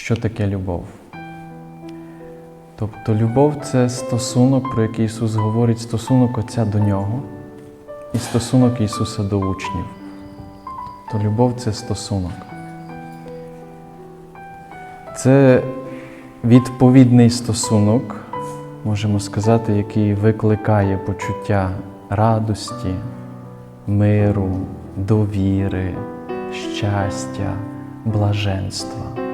що таке любов. Тобто любов це стосунок, про який Ісус говорить, стосунок Отця до Нього і стосунок Ісуса до учнів. То любов це стосунок. Це відповідний стосунок, можемо сказати, який викликає почуття радості, миру, довіри, щастя, блаженства.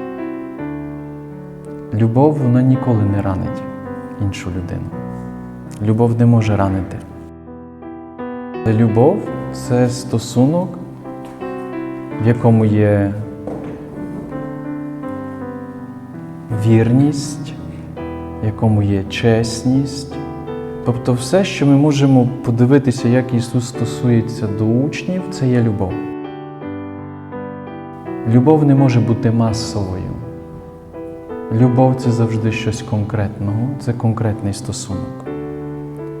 Любов вона ніколи не ранить іншу людину. Любов не може ранити. Любов це стосунок, в якому є вірність, в якому є чесність. Тобто все, що ми можемо подивитися, як Ісус стосується до учнів, це є любов. Любов не може бути масовою. Любов це завжди щось конкретного, це конкретний стосунок.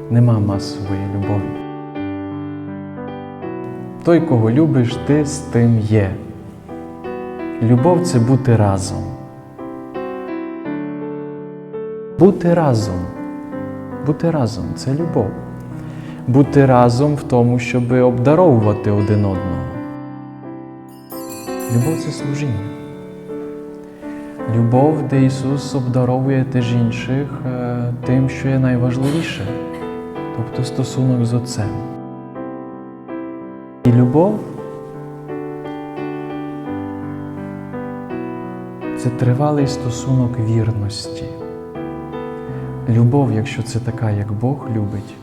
Нема масової любові. Той, кого любиш, ти з тим є. Любов це бути разом. Бути разом. Бути разом це любов. Бути разом в тому, щоб обдаровувати один одного. Любов це служіння. Любов, де Ісус обдаровує теж інших е, тим, що є найважливіше, тобто стосунок з Отцем. І любов це тривалий стосунок вірності. Любов, якщо це така, як Бог любить,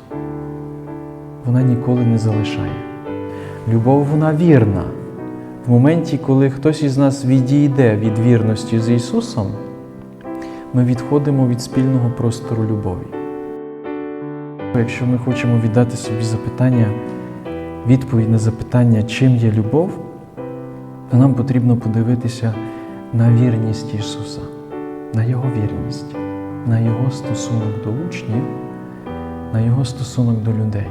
вона ніколи не залишає. Любов вона вірна. В моменті, коли хтось із нас відійде від вірності з Ісусом, ми відходимо від спільного простору любові. Якщо ми хочемо віддати собі запитання, відповідь на запитання, чим є любов, то нам потрібно подивитися на вірність Ісуса, на Його вірність, на Його стосунок до учнів, на Його стосунок до людей.